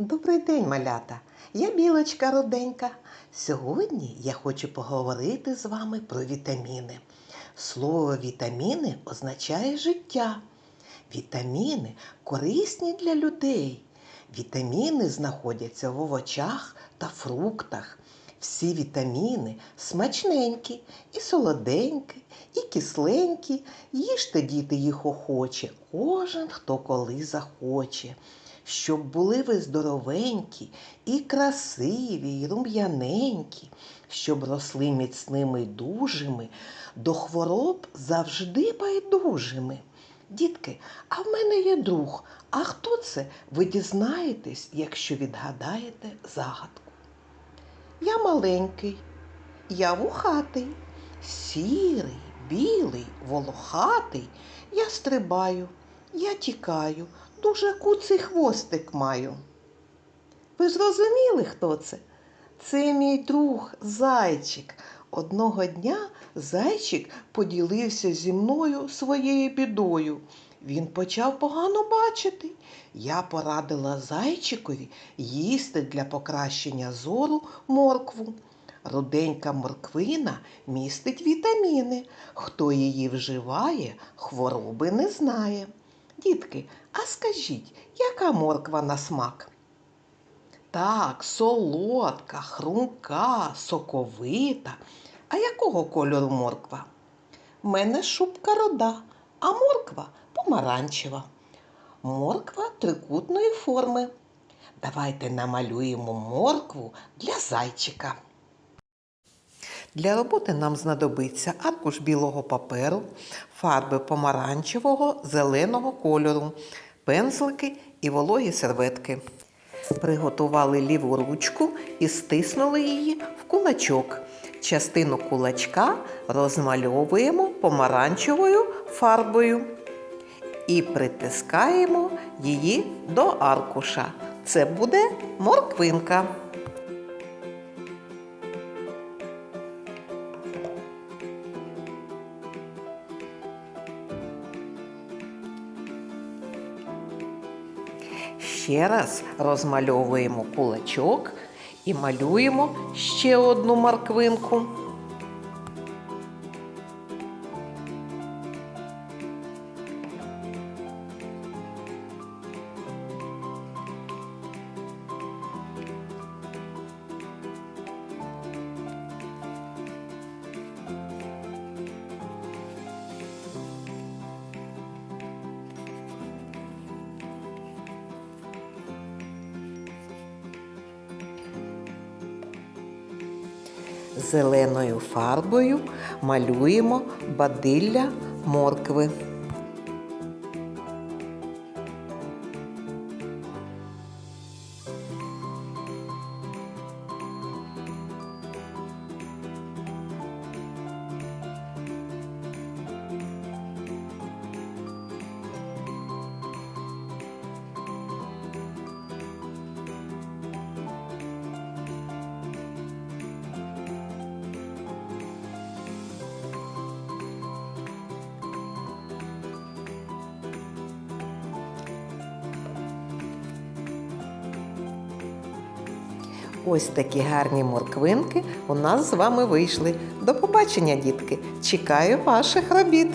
Добрий день, малята! Я білочка руденька. Сьогодні я хочу поговорити з вами про вітаміни. Слово вітаміни означає життя. Вітаміни корисні для людей. Вітаміни знаходяться в овочах та фруктах. Всі вітаміни смачненькі, і солоденькі, і кисленькі. Їжте, діти, їх охоче, кожен, хто коли захоче. Щоб були ви здоровенькі, і красиві, і рум'яненькі, щоб росли міцними й дужими, до хвороб завжди байдужими. Дітки, а в мене є друг. А хто це? Ви дізнаєтесь, якщо відгадаєте загадку. Я маленький, я вухатий, сірий, білий, волохатий. Я стрибаю, я тікаю, дуже куций хвостик маю. Ви зрозуміли, хто це? Це мій друг зайчик. Одного дня зайчик поділився зі мною своєю бідою. Він почав погано бачити. Я порадила зайчикові їсти для покращення зору моркву. Руденька морквина містить вітаміни. Хто її вживає, хвороби не знає. Дітки, а скажіть, яка морква на смак? Так, солодка, хрумка, соковита. А якого кольору морква? В мене шубка рода, а морква помаранчева. Морква трикутної форми. Давайте намалюємо моркву для зайчика. Для роботи нам знадобиться аркуш білого паперу, фарби помаранчевого, зеленого кольору, пензлики і вологі серветки. Приготували ліву ручку і стиснули її в кулачок. Частину кулачка розмальовуємо помаранчевою фарбою і притискаємо її до аркуша. Це буде морквинка. Ще раз розмальовуємо кулачок і малюємо ще одну морквинку. Зеленою фарбою малюємо бадилля моркви. Ось такі гарні морквинки у нас з вами вийшли. До побачення, дітки! Чекаю ваших робіт!